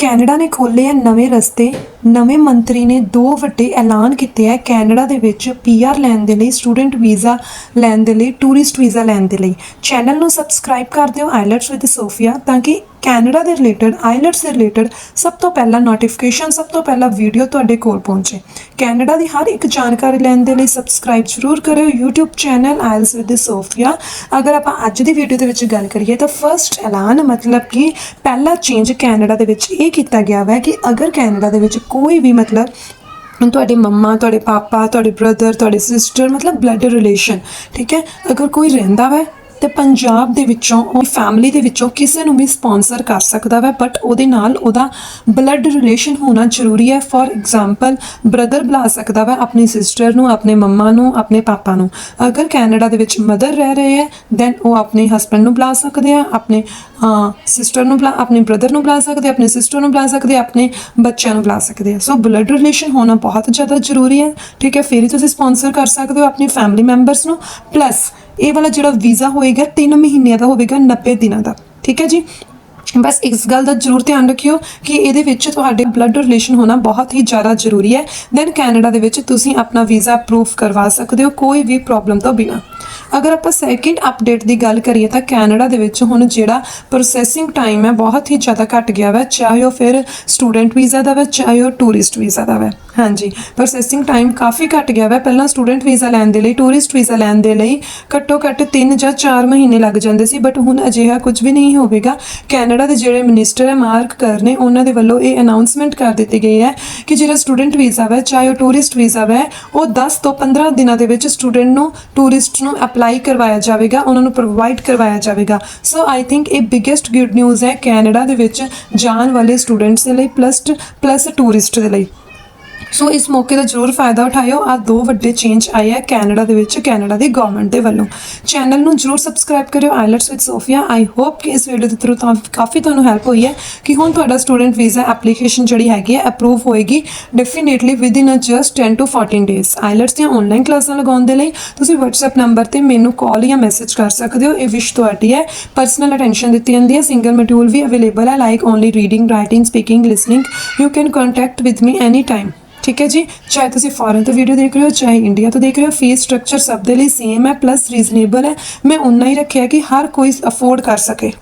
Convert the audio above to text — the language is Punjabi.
ਕੈਨੇਡਾ ਨੇ ਖੋਲ੍ਹੇ ਆ ਨਵੇਂ ਰਸਤੇ। ਨਵੇਂ ਮੰਤਰੀ ਨੇ ਦੋ ਵੱਡੇ ਐਲਾਨ ਕੀਤੇ ਹੈ ਕੈਨੇਡਾ ਦੇ ਵਿੱਚ ਪੀਆਰ ਲੈਣ ਦੇ ਲਈ, ਸਟੂਡੈਂਟ ਵੀਜ਼ਾ ਲੈਣ ਦੇ ਲਈ, ਟੂਰਿਸਟ ਵੀਜ਼ਾ ਲੈਣ ਦੇ ਲਈ। ਚੈਨਲ ਨੂੰ ਸਬਸਕ੍ਰਾਈਬ ਕਰ ਦਿਓ, ਆਈਲੈਟਸ ਵਿਦ ਸੋਫੀਆ, ਤਾਂ ਕਿ ਕੈਨੇਡਾ ਦੇ ਰਿਲੇਟਡ, ਆਈਲੈਟਸ ਦੇ ਰਿਲੇਟਡ ਸਭ ਤੋਂ ਪਹਿਲਾਂ ਨੋਟੀਫਿਕੇਸ਼ਨ ਸਭ ਤੋਂ ਪਹਿਲਾਂ ਵੀਡੀਓ ਤੁਹਾਡੇ ਕੋਲ ਪਹੁੰਚੇ। ਕੈਨੇਡਾ ਦੀ ਹਰ ਇੱਕ ਜਾਣਕਾਰੀ ਲੈਣ ਦੇ ਲਈ ਸਬਸਕ੍ਰਾਈਬ ਜ਼ਰੂਰ ਕਰਿਓ। YouTube channel IELTS with Sophia. ਅਗਰ ਆਪਾਂ ਅੱਜ ਦੀ ਵੀਡੀਓ ਦੇ ਵਿੱਚ ਗੱਲ ਕਰੀਏ ਤਾਂ ਫਰਸਟ ਐਲਾਨ ਮਤਲਬ ਕਿ ਪਹਿਲਾ ਚੇਂਜ ਕੈਨੇਡਾ ਦੇ ਵਿੱਚ ਇਹ ਕੀਤਾ ਗਿਆ ਹੈ ਕਿ ਅਗਰ ਕੈਨੇਡਾ ਦੇ ਵਿੱਚ ਕੋਈ ਵੀ ਮਤਲਬ ਤੁਹਾਡੇ ਮੰਮਾ, ਤੁਹਾਡੇ ਪਾਪਾ, ਤੁਹਾਡੇ ਬ੍ਰਦਰ ਤੁਹਾਡੇ ਸਿਸਟਰ ਮਤਲਬ ਬਲੱਡ ਰਿਲੇਸ਼ਨ ਠੀਕ ਹੈ? ਅਗਰ ਕੋਈ ਰਹਿੰਦਾ ਹੈ ਤੇ ਪੰਜਾਬ ਦੇ ਵਿੱਚੋਂ ਉਹ ਫੈਮਿਲੀ ਦੇ ਵਿੱਚੋਂ ਕਿਸੇ ਨੂੰ ਵੀ ਸਪான்ਸਰ ਕਰ ਸਕਦਾ ਹੈ ਬਟ ਉਹਦੇ ਨਾਲ ਉਹਦਾ ਬਲੱਡ ਰਿਲੇਸ਼ਨ ਹੋਣਾ ਜ਼ਰੂਰੀ ਹੈ। ਫੋਰ ਐਗਜ਼ਾਮਪਲ ਬ੍ਰਦਰ ਬੁਲਾ ਸਕਦਾ ਹੈ ਆਪਣੀ ਸਿਸਟਰ ਨੂੰ, ਆਪਣੇ ਮੰਮਾ ਨੂੰ, ਆਪਣੇ ਪਾਪਾ ਨੂੰ। ਅਗਰ ਕੈਨੇਡਾ ਦੇ ਵਿੱਚ ਮਦਰ ਰਹਿ ਰਹੇ ਹੈ ਦੈਨ ਉਹ ਆਪਣੇ ਹਸਬੰਡ ਨੂੰ ਬੁਲਾ ਸਕਦੇ ਆ, ਆਪਣੇ ਸਿਸਟਰ ਨੂੰ ਬੁਲਾ, ਆਪਣੇ ਬ੍ਰਦਰ ਨੂੰ ਬੁਲਾ ਸਕਦੇ ਆਪਣੇ ਸਿਸਟਰ ਨੂੰ ਬੁਲਾ ਸਕਦੇ ਆਪਣੇ ਬੱਚਿਆਂ ਨੂੰ ਬੁਲਾ ਸਕਦੇ ਆ। ਸੋ ਬਲੱਡ ਰਿਲੇਸ਼ਨ ਹੋਣਾ ਬਹੁਤ ਜ਼ਿਆਦਾ ਜ਼ਰੂਰੀ ਹੈ। ਠੀਕ ਹੈ, ਫਿਰ ਹੀ ਤੁਸੀਂ ਸਪਾਂਸਰ ਕਰ ਸਕਦੇ ਹੋ ਆਪਣੀ ਫੈਮਿਲੀ ਮੈਂਬਰਸ ਨੂੰ। ਪਲੱਸ ਇਹ ਵਾਲਾ ਜਿਹੜਾ ਵੀਜ਼ਾ ਹੋਏਗਾ 3 ਮਹੀਨਿਆਂ ਦਾ ਹੋਵੇਗਾ 90 ਦਿਨਾਂ ਦਾ। ਠੀਕ ਹੈ ਜੀ? ਬਸ ਇਸ ਗੱਲ ਦਾ ਜ਼ਰੂਰ ਧਿਆਨ ਰੱਖਿਓ ਕਿ ਇਹਦੇ ਵਿੱਚ ਤੁਹਾਡੇ ਬਲੱਡ ਰਿਲੇਸ਼ਨ ਹੋਣਾ ਬਹੁਤ ਹੀ ਜ਼ਿਆਦਾ ਜ਼ਰੂਰੀ ਹੈ। ਦੈਨ ਕੈਨੇਡਾ ਦੇ ਵਿੱਚ ਤੁਸੀਂ ਆਪਣਾ ਵੀਜ਼ਾ ਅਪਰੂਵ ਕਰਵਾ ਸਕਦੇ ਹੋ ਕੋਈ ਵੀ ਪ੍ਰੋਬਲਮ ਤੋਂ ਬਿਨਾ। ਅਗਰ ਆਪਾਂ ਸੈਕਿੰਡ ਅਪਡੇਟ ਦੀ ਗੱਲ ਕਰੀਏ ਤਾਂ ਕੈਨੇਡਾ ਦੇ ਵਿੱਚ ਹੁਣ ਜਿਹੜਾ ਪ੍ਰੋਸੈਸਿੰਗ ਟਾਈਮ ਹੈ ਬਹੁਤ ਹੀ ਜ਼ਿਆਦਾ ਘਟ ਗਿਆ ਹੈ ਚਾਹੇ ਉਹ ਫਿਰ ਸਟੂਡੈਂਟ ਵੀਜ਼ਾ ਦਾ ਹੈ ਚਾਹੇ ਉਹ ਟੂਰਿਸਟ ਵੀਜ਼ਾ ਦਾ ਹੈ ਹਾਂਜੀ ਪ੍ਰੋਸੈਸਿੰਗ ਟਾਈਮ ਕਾਫੀ ਘਟ ਗਿਆ ਹੈ ਪਹਿਲਾਂ ਸਟੂਡੈਂਟ ਵੀਜ਼ਾ ਲੈਣ ਦੇ ਲਈ ਟੂਰਿਸਟ ਵੀਜ਼ਾ ਲੈਣ ਦੇ ਲਈ ਘੱਟੋ ਘੱਟ 3 ਜਾਂ 4 ਮਹੀਨੇ ਲੱਗ ਜਾਂਦੇ ਸੀ ਬਟ ਹੁਣ ਅਜਿਹਾ ਕੁਝ ਵੀ ਨਹੀਂ ਹੋਵੇਗਾ। ਕੈਨੇਡਾ ਦੇ ਜਿਹੜੇ ਮਿਨਿਸਟਰ ਹੈ ਮਾਰਕ ਕਰਨੇ ਉਹਨਾਂ ਦੇ ਵੱਲੋਂ ਇਹ ਅਨਾਉਂਸਮੈਂਟ ਕਰ ਦਿੱਤੀ ਗਈ ਹੈ ਕਿ ਜਿਹੜਾ ਸਟੂਡੈਂਟ ਵੀਜ਼ਾ ਹੈ ਚਾਹੇ ਉਹ ਟੂਰਿਸਟ ਵੀਜ਼ਾ ਹੈ ਉਹ 10 ਤੋਂ 15 ਦਿਨਾਂ ਦੇ ਵਿੱਚ ਸਟੂਡੈਂਟ ਨੂੰ ਟੂਰਿਸਟ ਨੂੰ ਅਪਲਾਈ ਕਰਵਾਇਆ ਜਾਵੇਗਾ, ਉਹਨਾਂ ਨੂੰ ਪ੍ਰੋਵਾਈਡ ਕਰਵਾਇਆ ਜਾਵੇਗਾ। ਸੋ ਆਈ ਥਿੰਕ ਇਹ ਬਿਗੇਸਟ ਗੁੱਡ ਨਿਊਜ਼ ਹੈ ਕੈਨੇਡਾ ਦੇ ਵਿੱਚ ਜਾਣ ਵਾਲੇ ਸਟੂਡੈਂਟਸ ਦੇ ਲਈ ਪਲੱਸ ਪਲੱਸ ਟੂਰਿਸਟ ਦੇ ਲਈ। ਸੋ ਇਸ ਮੌਕੇ ਦਾ ਜ਼ਰੂਰ ਫਾਇਦਾ ਉਠਾਇਓ। ਆ ਦੋ ਵੱਡੇ ਚੇਂਜ ਆਏ ਆ ਕੈਨੇਡਾ ਦੇ ਵਿੱਚ, ਕੈਨੇਡਾ ਦੀ ਗਵਰਨਮੈਂਟ ਦੇ ਵੱਲੋਂ। ਚੈਨਲ ਨੂੰ ਜ਼ਰੂਰ ਸਬਸਕ੍ਰਾਈਬ ਕਰਿਓ IELTS with Sophia I hope ਕਿ ਇਸ ਵੀਡੀਓ ਦੇ ਥਰੂ ਤਾਂ ਕਾਫੀ ਤੁਹਾਨੂੰ ਹੈਲਪ ਹੋਈ ਹੈ ਕਿ ਹੁਣ ਤੁਹਾਡਾ ਸਟੂਡੈਂਟ ਵੀਜ਼ਾ ਐਪਲੀਕੇਸ਼ਨ ਜਿਹੜੀ ਹੈਗੀ ਹੈ ਅਪਰੂਵ ਹੋਏਗੀ definitely within just 10 to 14 days IELTS ਦੀਆਂ ਆਨਲਾਈਨ ਕਲਾਸਾਂ ਲਗਾਉਣ ਦੇ ਲਈ ਤੁਸੀਂ WhatsApp ਨੰਬਰ ਤੇ ਮੈਨੂੰ ਕਾਲ ਜਾਂ ਮੈਸੇਜ ਕਰ ਸਕਦੇ ਹੋ। ਇਹ ਵਿਸ਼ ਤੁਹਾਡੀ ਹੈ। ਪਰਸਨਲ ਅਟੈਂਸ਼ਨ ਦਿੱਤੀ ਜਾਂਦੀ ਹੈ। ਸਿੰਗਲ ਮੋਡਿਊਲ ਵੀ ਅਵੇਲੇਬਲ ਹੈ। Like only reading writing speaking listening you can contact with me any time ਠੀਕ ਹੈ ਜੀ? ਚਾਹੇ ਤੁਸੀਂ ਫੋਰਨ ਤੋਂ ਵੀਡੀਓ ਦੇਖ ਰਹੇ ਹੋ, ਚਾਹੇ ਇੰਡੀਆ ਤੋਂ ਦੇਖ ਰਹੇ ਹੋ ਫੀਸ ਸਟਰਕਚਰ ਸਭ ਦੇ ਲਈ ਸੇਮ ਹੈ ਪਲੱਸ ਰੀਜ਼ਨੇਬਲ ਹੈ। ਮੈਂ ਉਨਾ ਹੀ ਰੱਖਿਆ ਕਿ ਹਰ ਕੋਈ ਅਫੋਰਡ ਕਰ ਸਕੇ।